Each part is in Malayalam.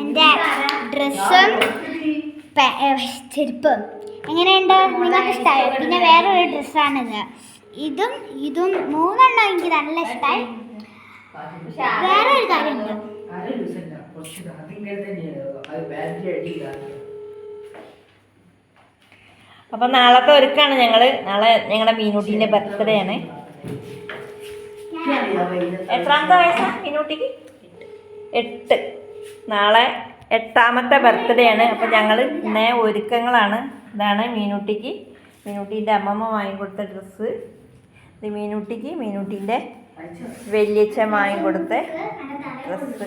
എന്റെ ഡ്രസ്സും ചെരുപ്പും. എങ്ങനെയുണ്ട്? നിങ്ങൾക്ക് ഇഷ്ടമായി പിന്നെ വേറൊരു ഡ്രസ്സാണിത്. ഇതും ഇതും മൂന്നെണ്ണം എനിക്ക് നല്ല ഇഷ്ടമായി വേറെ ഒരു കാര്യമുണ്ട് അപ്പം നാളത്തെ ഒരുക്കാണ് ഞങ്ങൾ നാളെ ഞങ്ങളുടെ മീൻകുട്ടീന്റെ ബർത്ത്ഡേ ആണ്. എത്രാമത്തെ വയസ്സാണ് മിനൂട്ടിക്ക് എട്ട്. നാളെ എട്ടാമത്തെ ബർത്ത്ഡേ ആണ് അപ്പം ഞങ്ങൾ ഇന്നേ ഒരുക്കങ്ങളാണ്. ഇതാണ് മീനൂട്ടിക്ക്. മീനൂട്ടീന്റെ അമ്മമ്മ വാങ്ങിക്കൊടുത്ത ഡ്രസ്സ്. ഇത് മീനൂട്ടിക്ക് മീനൂട്ടീന്റെ വലിയച്ഛൻ വാങ്ങിക്കൊടുത്ത ഡ്രസ്സ്.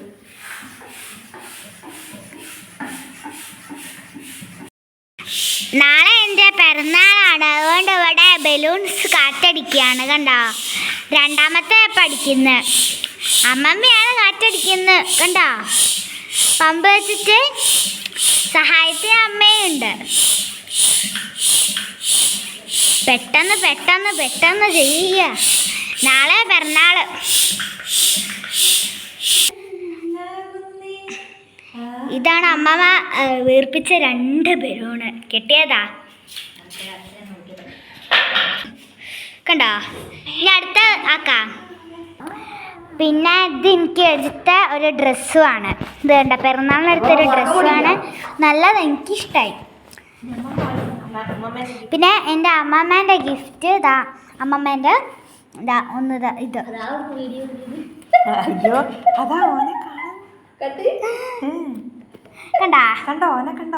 നാളെ എന്റെ പിറന്നാളാണ് അതുകൊണ്ട് ഇവിടെ ബലൂൺസ് കാറ്റടിക്കുകയാണ് കണ്ടോ? രണ്ടാമത്തെ പഠിക്കുന്നത് അമ്മമ്മയാണ് കാറ്റടിക്കുന്നത് കണ്ടോ? പമ്പ് വെച്ചിട്ട് സഹായത്തിന് അമ്മയുണ്ട്. പെട്ടെന്ന് പെട്ടെന്ന് പെട്ടെന്ന് ചെയ്യുക. നാളെ പിറന്നാൾ. ഇതാണ് അമ്മമ്മ വീർപ്പിച്ച രണ്ട് ബലൂണ്. കിട്ടിയതാ. കണ്ടോ? ഇനി അടുത്ത ആക്കാം. പിന്നെ ഇത് എനിക്ക് എടുത്ത ഒരു ഡ്രസ്സുമാണ്. ഇത് കണ്ട പിറന്നാളിന് എടുത്ത ഒരു ഡ്രസ്സുമാണ്. നല്ലത് എനിക്കിഷ്ടമായി പിന്നെ എന്റെ അമ്മമ്മേന്റെ ഗിഫ്റ്റ് ഇതാ അമ്മമ്മേന്റെ ഇതാ ഒന്ന് ഇതാ ഇത്. കണ്ടാ? കണ്ടോ ഓനെ കണ്ടോ?